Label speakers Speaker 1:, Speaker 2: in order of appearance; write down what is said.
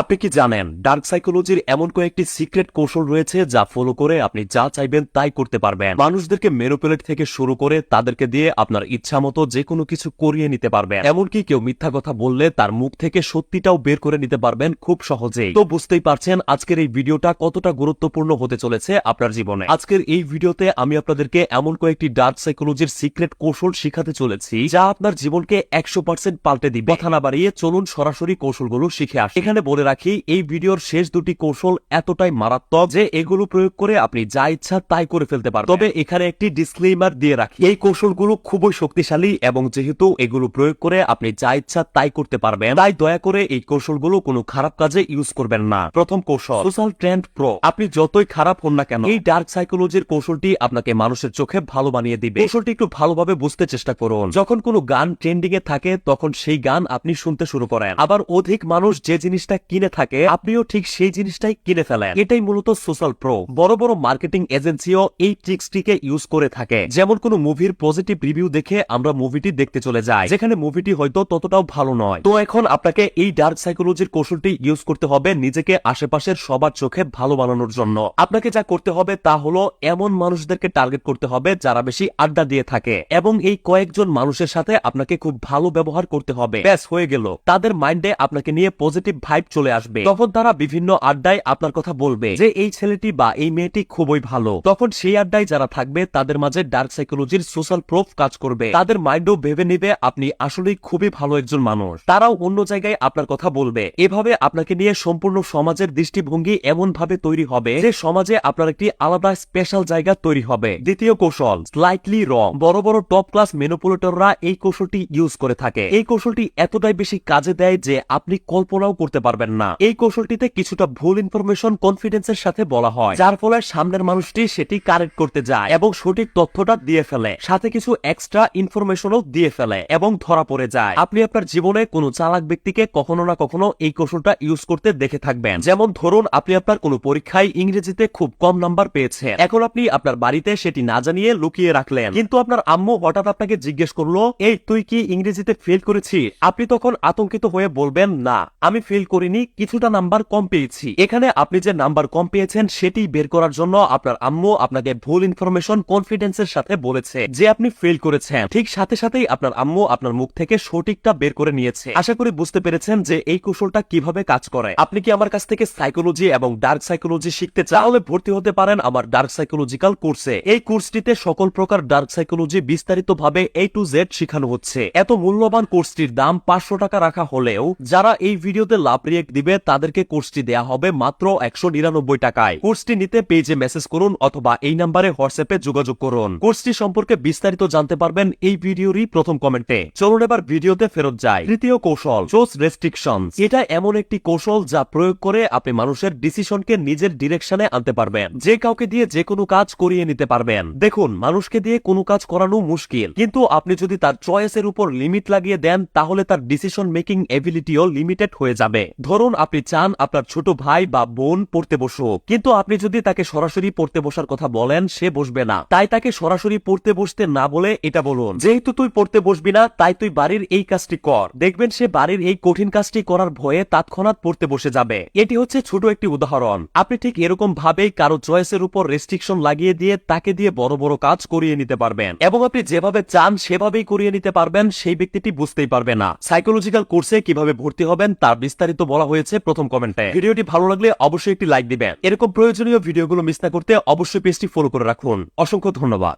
Speaker 1: আপনি কি জানেন ডার্ক সাইকোলজির এমন কয়েকটি সিক্রেট কৌশল রয়েছে যা ফলো করে আপনি যা চাইবেন তাই করতে পারবেন। মানুষদেরকে মেরোপেলেট থেকে শুরু করে তাদেরকে দিয়ে আপনার ইচ্ছা মতো যে কোনো কিছু করিয়ে নিতে পারবেন। এমনকি কেউ মিথ্যা কথা বললে তার মুখ থেকে সত্যিটাও বের করে নিতে পারবেন খুব সহজেই। তো বুঝতেই পারছেন আজকের এই ভিডিওটা কতটা গুরুত্বপূর্ণ হতে চলেছে আপনার জীবনে। আজকের এই ভিডিওতে আমি আপনাদেরকে এমন কয়েকটি ডার্ক সাইকোলজির সিক্রেট কৌশল শিখাতে চলেছি যা আপনার জীবনকে একশো পার্সেন্ট পাল্টে দিবে। কথা না বাড়িয়ে চলুন সরাসরি কৌশলগুলো শিখে আসে। এখানে বলে রাখি এই ভিডিওর শেষ দুটি কৌশল এতটাই মারাত্মক যে এগুলো প্রয়োগ করে আপনি যা ইচ্ছা তাই করে ফেলতে পারবেন। তবে এখানে একটি ডিসক্লেমার দিয়ে রাখি। এই কৌশলগুলো খুবই শক্তিশালী এবং যেহেতু এগুলো প্রয়োগ করে আপনি যা ইচ্ছা তাই করতে পারবেন, তাই দয়া করে এই কৌশলগুলো কোনো খারাপ কাজে ইউজ করবেন না। প্রথম কৌশল সোশ্যাল ট্রেন্ড প্রো আপনি যতই খারাপ হন না কেন, এই ডার্ক সাইকোলজির কৌশলটি আপনাকে মানুষের চোখে ভালো বানিয়ে দিবে। কৌশলটি একটু ভালোভাবে বুঝতে চেষ্টা করুন। যখন কোনো গান ট্রেন্ডিং এ থাকে, তখন সেই গান আপনি শুনতে শুরু করেন। আবার অধিক মানুষ যে জিনিসটা কিনে থাকে, আপনিও ঠিক সেই জিনিসটাই কিনে ফেলেন। এটাই মূলত সোশ্যাল প্রো বড় বড় মার্কেটিং এজেন্সিও এই ট্রিক্সটিকে ইউজ করে থাকে। যেমন কোনো মুভির পজিটিভ রিভিউ দেখে আমরা মুভিটি দেখতে চলে যাই। যেখানে মুভিটি হয়তো ততটাও ভালো নয়। তো এখন আপনাকে এই ডার্ক সাইকোলজির কৌশলটি ইউজ করতে হবে নিজেকে আশেপাশের সবার চোখে ভালো বানানোর জন্য। আপনাকে যা করতে হবে তা হলো এমন মানুষদেরকে টার্গেট করতে হবে যারা বেশি আড্ডা দিয়ে থাকে। এবং এই কয়েকজন মানুষের সাথে আপনাকে খুব ভালো ব্যবহার করতে হবে। ব্যাস, হয়ে গেল। তাদের মাইন্ডে আপনাকে নিয়ে পজিটিভ ভাইব চলে আসবে। তখন তারা বিভিন্ন আড্ডায় আপনার কথা বলবে যে এই ছেলেটি বা এই মেয়েটি খুবই ভালো। তখন সেই আড্ডায় যারা থাকবে, তাদের মাঝে ডার্ক সাইকোলজির সোশ্যাল প্রুফ কাজ করবে। তাদের মাইন্ডও ভেবে নেবে আপনি আসলেই খুবই ভালো একজন মানুষ। তারাও অন্য জায়গায় আপনার কথা বলবে। এভাবে আপনাকে নিয়ে সম্পূর্ণ সমাজের দৃষ্টিভঙ্গি এমন ভাবে তৈরি হবে যে সমাজে আপনার একটি আলাদা স্পেশাল জায়গা তৈরি হবে। দ্বিতীয় কৌশল স্লাইটলি রং বড় বড় টপ ক্লাস মেনোপুলেটররা এই কৌশলটি ইউজ করে থাকে। এই কৌশলটি এতটাই বেশি কাজে দেয় যে আপনি কল্পনাও করতে পারবেন না। এই কৌশলটিতে কিছুটা ভুল ইনফরমেশন কনফিডেন্সের সাথে বলা হয়, যার ফলে সামনের মানুষটি সেটি কারেক্ট করতে যায় এবং সঠিক তথ্যটা দিয়ে ফেলে। সাথে কিছু এক্সট্রা ইনফরমেশনও দিয়ে ফেলে এবং ধরা পড়ে যায়। আপনি আপনার জীবনে কোনো চালাক ব্যক্তিকে কখনো না কখনো এই কৌশলটা ইউজ করতে দেখে থাকবেন। যেমন ধরুন, আপনি আপনার কোনো পরীক্ষায় ইংরেজিতে খুব কম নাম্বার পেয়েছেন। এখন আপনি আপনার বাড়িতে সেটি না জানিয়ে লুকিয়ে রাখলেন। কিন্তু আপনার আম্মু হঠাৎ আপনাকে জিজ্ঞেস করল, এই, তুই কি ইংরেজিতে ফেল করেছি আপনি তখন আতঙ্কিত হয়ে বলবেন, না, আমি ফেল করিনি। কিছুটা নাম্বার কম পেয়েছি। এখানে আপনি যে নাম্বার কম পেয়েছেন, সেটি বের করার জন্য আপনার আম্মু আপনাকে ভুল ইনফরমেশন কনফিডেন্সের সাথে বলেছে যে আপনি ফেল করেছেন। ঠিক সাথে সাথেই আপনার আম্মু আপনার মুখ থেকে সঠিকটা বের করে নিয়েছে। আশা করি বুঝতে পেরেছেন যে এই কৌশলটা কীভাবে কাজ করে। আপনি কি আমার কাছ থেকে সাইকোলজি এবং ডার্ক সাইকোলজি শিখতে চান? তাহলে ভর্তি হতে পারেন আমার ডার্ক সাইকোলজিক্যাল কোর্সে এই কোর্সটিতে সকল প্রকার ডার্ক সাইকোলজি বিস্তারিত ভাবে এ টু জেড শেখানো হচ্ছে। এত মূল্যবান কোর্সটির দাম পাঁচশো টাকা রাখা হলেও, যারা এই ভিডিওতে লাভ রিয়েক্ট দিবে, তাদেরকে কোর্সটি দেয়া হবে মাত্র একশো নিরানব্বই টাকায়। কোর্সটি নিতে পেজে মেসেজ করুন অথবা এই নাম্বারে হোয়াটসঅ্যাপে যোগাযোগ করুন। কোর্সটি সম্পর্কে বিস্তারিত জানতে পারবেন এই ভিডিওরই প্রথম কমেন্টে চলুন এবার ভিডিওতে ফেরত যায় তৃতীয় কৌশল চোস রেস্ট্রিকশন এটা এমন একটি কৌশল যা প্রয়োগ করে আপনি মানুষের ডিসিশনকে নিজের ডিরেকশনে আনতে পারবেন। যে কাউকে দিয়ে যে কোনো কাজ করিয়ে নিতে পারবেন। দেখুন, মানুষকে দিয়ে কোনো কাজ করানো মুশকিল। কিন্তু আপনি যদি তার চয়েসের উপর লিমিট লাগিয়ে দেন, তাহলে তার ডিসিশন মেকিং এবিলিটিও লিমিটেড হয়ে যাবে। ধরুন আপনি চান আপনার ছোট ভাই বা বোন পড়তে বসুক। কিন্তু আপনি যদি তাকে সরাসরি পড়তে বসার কথা বলেন, সে বসবে না। তাই তাকে সরাসরি পড়তে বসতে না বলে এটা বলুন। যেহেতু তুই পড়তে বসবি না, তাই তুই বাড়ির এই কাজটি কর। দেখবেন সে বাড়ির এই কঠিন কাজটি করার ভয়ে তৎক্ষণাৎ পড়তে বসে যাবে। এটি হচ্ছে ছোট একটি উদাহরণ। আপনি ঠিক এরকম ভাবেই কারও চয়েসের উপর রেস্ট্রিকশন লাগিয়ে দিয়ে তাকে দিয়ে বড় বড় কাজ করিয়ে নিতে পারবেন। এবং আপনি যেভাবে চান, সেভাবেই করিয়ে নিতে পারবেন, সেই ব্যক্তিটি বুঝতেই পারবে না। সাইকোলজিক্যাল কোর্সে কীভাবে ভর্তি হবেন, তার বিস্তারিত বলা হয়েছে প্রথম কমেন্টে ভিডিওটি ভালো লাগলে অবশ্যই একটি লাইক দিবেন। এরকম প্রয়োজনীয় ভিডিওগুলো মিস না করতে অবশ্যই পেজটি ফলো করে রাখুন। অসংখ্য ধন্যবাদ।